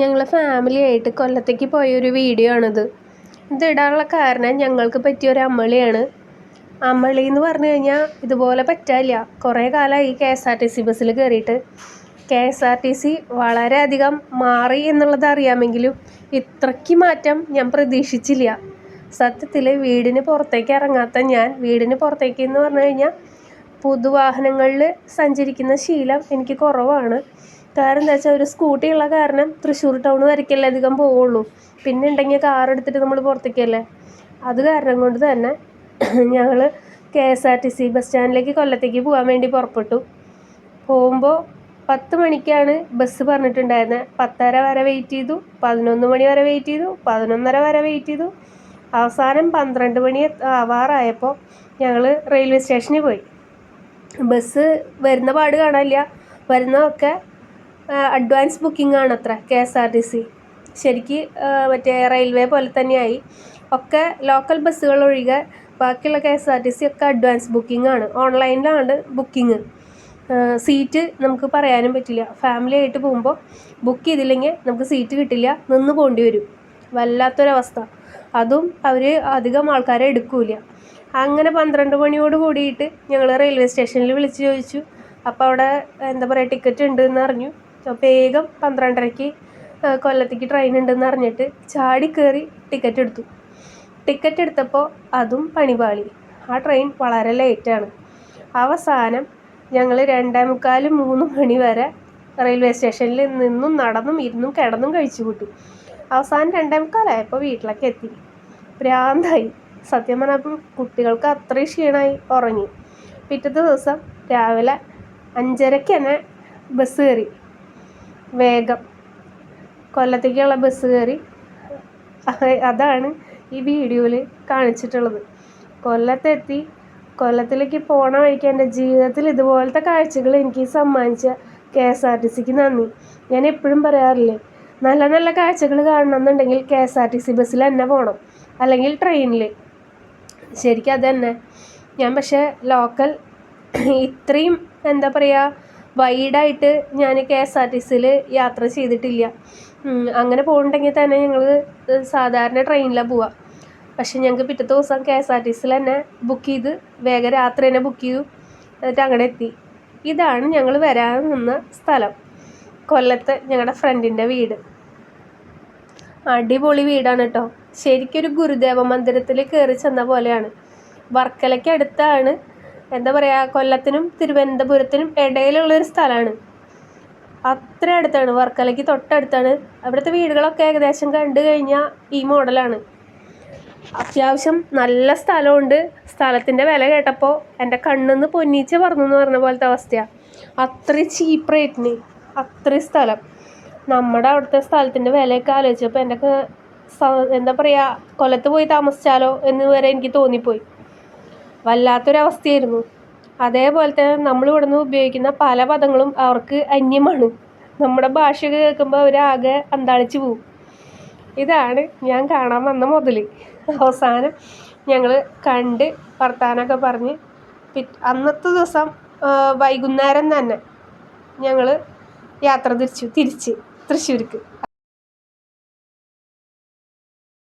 ഞങ്ങൾ ഫാമിലി ആയിട്ട് കൊല്ലത്തേക്ക് പോയ ഒരു വീഡിയോ ആണിത് ഇതിടാനുള്ള കാരണം ഞങ്ങൾക്ക് പറ്റിയ ഒരു അമ്മളിയാണ് അമ്മളി എന്ന് പറഞ്ഞു കഴിഞ്ഞാൽ ഇതുപോലെ പറ്റാല്ല കുറേ കാലമായി K S R T C ബസ്സിൽ കയറിയിട്ട്. K S R T C വളരെയധികം മാറി എന്നുള്ളത് അറിയാമെങ്കിലും ഇത്രയ്ക്ക് മാറ്റം ഞാൻ പ്രതീക്ഷിച്ചില്ല. സത്യത്തിൽ വീടിന് പുറത്തേക്ക് ഇറങ്ങാത്ത ഞാൻ വീടിന് പുറത്തേക്ക് എന്ന് പറഞ്ഞു കഴിഞ്ഞാൽ പൊതുവാഹനങ്ങളിൽ സഞ്ചരിക്കുന്ന ശീലം എനിക്ക് കുറവാണ്. കാരണം എന്താ വെച്ചാൽ ഒരു സ്കൂട്ടി ഉള്ള കാരണം തൃശ്ശൂർ ടൗൺ വരയ്ക്കല്ലേ അധികം പോവുള്ളൂ. പിന്നെ ഉണ്ടെങ്കിൽ കാർ എടുത്തിട്ട് നമ്മൾ പുറത്തേക്കല്ലേ? അത് കാരണം കൊണ്ട് തന്നെ ഞങ്ങൾ K S R T C bus സ്റ്റാൻഡിലേക്ക് കൊല്ലത്തേക്ക് പോകാൻ വേണ്ടി പുറപ്പെട്ടു. പോകുമ്പോൾ പത്ത് മണിക്കാണ് ബസ് പറഞ്ഞിട്ടുണ്ടായിരുന്നത് പത്തര വരെ വെയിറ്റ് ചെയ്തു പതിനൊന്ന് മണി വരെ വെയിറ്റ് ചെയ്തു പതിനൊന്നര വരെ വെയിറ്റ് ചെയ്തു. അവസാനം പന്ത്രണ്ട് മണി ആവാറായപ്പോൾ ഞങ്ങൾ റെയിൽവേ സ്റ്റേഷനിൽ പോയി. ബസ് വരുന്ന പാട് കാണാനില്ല. വരുന്നതൊക്കെ അഡ്വാൻസ് ബുക്കിംഗ് ആണ് അത്ര K S R T C ശരിക്ക് മറ്റേ റെയിൽവേ പോലെ തന്നെയായി. ഒക്കെ ലോക്കൽ ബസ്സുകൾ ഒഴികെ ബാക്കിയുള്ള K S R T C ഒക്കെ അഡ്വാൻസ് ബുക്കിംഗ് ആണ്. ഓൺലൈനിലാണ് ബുക്കിംഗ് സീറ്റ് നമുക്ക് പറയാനും പറ്റില്ല. ഫാമിലി ആയിട്ട് പോകുമ്പോൾ ബുക്ക് ചെയ്തില്ലെങ്കിൽ നമുക്ക് സീറ്റ് കിട്ടില്ല നിന്ന് പോകേണ്ടി വരും. വല്ലാത്തൊരവസ്ഥ. അതും അവർ അധികം ആൾക്കാരെ എടുക്കൂല. അങ്ങനെ പന്ത്രണ്ട് മണിയോട് കൂടിയിട്ട് ഞങ്ങൾ റെയിൽവേ സ്റ്റേഷനിൽ വിളിച്ച് ചോദിച്ചു. അപ്പോൾ അവിടെ എന്താ പറയുക ടിക്കറ്റ് ഉണ്ട് എന്ന് അറിഞ്ഞു. വേഗം പന്ത്രണ്ടരയ്ക്ക് കൊല്ലത്തേക്ക് ട്രെയിൻ ഉണ്ടെന്ന് അറിഞ്ഞിട്ട് ചാടി കയറി ടിക്കറ്റ് എടുത്തു. ടിക്കറ്റ് എടുത്തപ്പോൾ അതും പണിപാളി. ആ ട്രെയിൻ വളരെ ലേറ്റാണ് അവസാനം ഞങ്ങൾ രണ്ടേ മുക്കാൽ മൂന്ന് മണി വരെ റെയിൽവേ സ്റ്റേഷനിൽ നിന്നും നടന്നും ഇരുന്നും കിടന്നും കഴിച്ചു കൂട്ടി. അവസാനം രണ്ടേ മുക്കാലായപ്പോൾ വീട്ടിലേക്ക് എത്തി. ഭ്രാന്തായി. സത്യം പറഞ്ഞപ്പോൾ കുട്ടികൾക്ക് അത്രയും ക്ഷീണമായി ഉറങ്ങി. പിറ്റത്തെ ദിവസം രാവിലെ അഞ്ചരയ്ക്ക് തന്നെ ബസ് കയറി വേഗം. കൊല്ലത്തേക്കുള്ള ബസ് കയറി. അതാണ് ഈ വീഡിയോയിൽ കാണിച്ചിട്ടുള്ളത്. കൊല്ലത്തെത്തി. കൊല്ലത്തിലേക്ക് പോണ വഴിക്ക് എന്റെ ജീവിതത്തിൽ ഇതുപോലത്തെ കാഴ്ചകൾ എനിക്ക് സമ്മാനിച്ച കെ എസ് ആർ ടി സിക്ക് നന്ദി. ഞാൻ എപ്പോഴും പറയാറില്ലേ നല്ല നല്ല കാഴ്ചകൾ കാണണമെന്നുണ്ടെങ്കിൽ K S R T C ബസ്സിൽ തന്നെ പോകണം അല്ലെങ്കിൽ ട്രെയിനിൽ ശരിക്കും അത് തന്നെ. ഞാൻ പക്ഷേ ലോക്കൽ ഇത്രയും എന്താ പറയുക വൈഡായിട്ട് ഞാൻ കെ എസ് ആർ ടി സിയിൽ യാത്ര ചെയ്തിട്ടില്ല. അങ്ങനെ പോകണമെങ്കിൽ തന്നെ ഞങ്ങൾ സാധാരണ ട്രെയിനിലാണ് പോവുക. പക്ഷേ ഞങ്ങൾക്ക് പിറ്റത്തെ ദിവസം കെ എസ് ആർ ടി സിയിൽ തന്നെ ബുക്ക് ചെയ്ത് വേഗം രാത്രി തന്നെ ബുക്ക് ചെയ്തു. എന്നിട്ട് അങ്ങനെ എത്തി. ഇതാണ് ഞങ്ങൾ വരാൻ നിന്ന സ്ഥലം. കൊല്ലത്ത് ഞങ്ങളുടെ ഫ്രണ്ടിന്റെ വീട്. അടിപൊളി വീടാണ് കേട്ടോ. ശരിക്കൊരു ഗുരുദേവ മന്ദിരത്തിൽ കയറി ചെന്ന പോലെയാണ്. വർക്കലയ്ക്ക് അടുത്താണ് എന്താ പറയുക കൊല്ലത്തിനും തിരുവനന്തപുരത്തിനും ഇടയിലുള്ളൊരു സ്ഥലമാണ്. അത്ര അടുത്താണ് വർക്കലയ്ക്ക് തൊട്ടടുത്താണ്. അവിടുത്തെ വീടുകളൊക്കെ ഏകദേശം കണ്ടു കഴിഞ്ഞാൽ ഈ മോഡലാണ്. അത്യാവശ്യം നല്ല സ്ഥലമുണ്ട്. സ്ഥലത്തിന്റെ വില കേട്ടപ്പോൾ എന്റെ കണ്ണിന്ന് പൊന്നിച്ച് പറഞ്ഞു എന്ന് പറഞ്ഞ പോലത്തെ അവസ്ഥയാണ് അത്രയും ചീപ്പ് റേറ്റിന് അത്രയും സ്ഥലം. നമ്മുടെ അവിടുത്തെ സ്ഥലത്തിന്റെ വിലയൊക്കെ ആലോചിച്ചപ്പോൾ എന്റെ എന്താ പറയുക കൊല്ലത്ത് പോയി താമസിച്ചാലോ എന്ന് വരെ എനിക്ക് തോന്നിപ്പോയി. വല്ലാത്തൊരവസ്ഥയായിരുന്നു. അതേപോലെ തന്നെ നമ്മൾ ഇവിടുന്ന് ഉപയോഗിക്കുന്ന പല പദങ്ങളും അവർക്ക് അന്യമാണ്. നമ്മുടെ ഭാഷ കേൾക്കുമ്പോൾ അവരാകെ അന്താളിച്ച് പോവും. ഇതാണ് ഞാൻ കാണാൻ വന്ന മുതൽ അവസാനം ഞങ്ങൾ കണ്ട് വർത്താനമൊക്കെ പറഞ്ഞ് അന്നത്തെ ദിവസം വൈകുന്നേരം തന്നെ ഞങ്ങൾ യാത്ര തിരിച്ചു തിരിച്ച് തൃശ്ശൂർക്ക്.